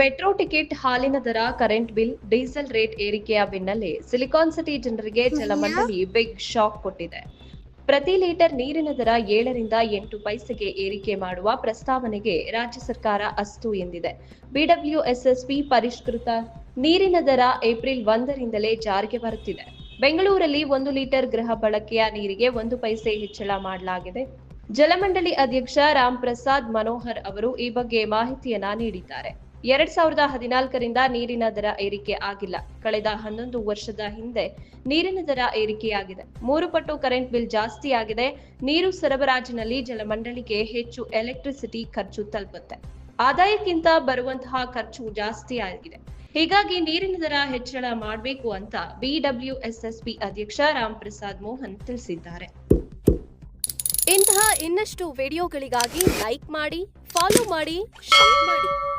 Metro ticket ಹಾಲಿನ ದರ, current bill, diesel rate ಏರಿಕೆಯ ಬೆನ್ನಲ್ಲೇ ಸಿಲಿಕಾನ್ ಸಿಟಿ ಜನರಿಗೆ ಜಲಮಂಡಳಿ ಬಿಗ್ ಶಾಕ್ ಕೊಟ್ಟಿದೆ. ಪ್ರತಿ ಲೀಟರ್ ನೀರಿನ ದರ ಏಳರಿಂದ ಎಂಟು ಪೈಸೆಗೆ ಏರಿಕೆ ಮಾಡುವ ಪ್ರಸ್ತಾವನೆಗೆ ರಾಜ್ಯ ಸರ್ಕಾರ ಅಸ್ತು ಎಂದಿದೆ. ಬಿಡಬ್ಲ್ಯೂಎಸ್ಎಸ್ಪಿ ಪರಿಷ್ಕೃತ ನೀರಿನ ದರ ಏಪ್ರಿಲ್ ಒಂದರಿಂದಲೇ ಜಾರಿಗೆ ಬರುತ್ತಿದೆ. ಬೆಂಗಳೂರಲ್ಲಿ ಒಂದು ಲೀಟರ್ ಗೃಹ ಬಳಕೆಯ ನೀರಿಗೆ ಒಂದು ಪೈಸೆ ಹೆಚ್ಚಳ ಮಾಡಲಾಗಿದೆ. ಜಲಮಂಡಳಿ ಅಧ್ಯಕ್ಷ ರಾಮ್ ಪ್ರಸಾದ್ ಮನೋಹರ್ ಅವರು ಈ ಬಗ್ಗೆ ಮಾಹಿತಿಯನ್ನ ನೀಡಿದ್ದಾರೆ. ಎರಡ್ ಸಾವಿರದ ಹದಿನಾಲ್ಕರಿಂದ ನೀರಿನ ದರ ಏರಿಕೆ ಆಗಿಲ್ಲ. ಕಳೆದ ಹನ್ನೊಂದು ವರ್ಷದ ಹಿಂದೆ ನೀರಿನ ದರ ಏರಿಕೆಯಾಗಿದೆ. ಮೂರು ಪಟ್ಟು ಕರೆಂಟ್ ಬಿಲ್ ಜಾಸ್ತಿ ಆಗಿದೆ. ನೀರು ಸರಬರಾಜಿನಲ್ಲಿ ಜಲಮಂಡಳಿಗೆ ಹೆಚ್ಚು ಎಲೆಕ್ಟ್ರಿಸಿಟಿ ಖರ್ಚು ತಲುಪುತ್ತೆ. ಆದಾಯಕ್ಕಿಂತ ಬರುವಂತಹ ಖರ್ಚು ಜಾಸ್ತಿ ಆಗಿದೆ. ಹೀಗಾಗಿ ನೀರಿನ ದರ ಹೆಚ್ಚಳ ಮಾಡಬೇಕು ಅಂತ ಬಿಡಬ್ಲ್ಯೂಎಸ್ಎಸ್ಪಿ ಅಧ್ಯಕ್ಷ ರಾಮ್ ಪ್ರಸಾದ್ ಮೋಹನ್ ತಿಳಿಸಿದ್ದಾರೆ. ಇಂತಹ ಇನ್ನಷ್ಟು ವಿಡಿಯೋಗಳಿಗಾಗಿ ಲೈಕ್ ಮಾಡಿ, ಫಾಲೋ ಮಾಡಿ, ಶೇರ್ ಮಾಡಿ.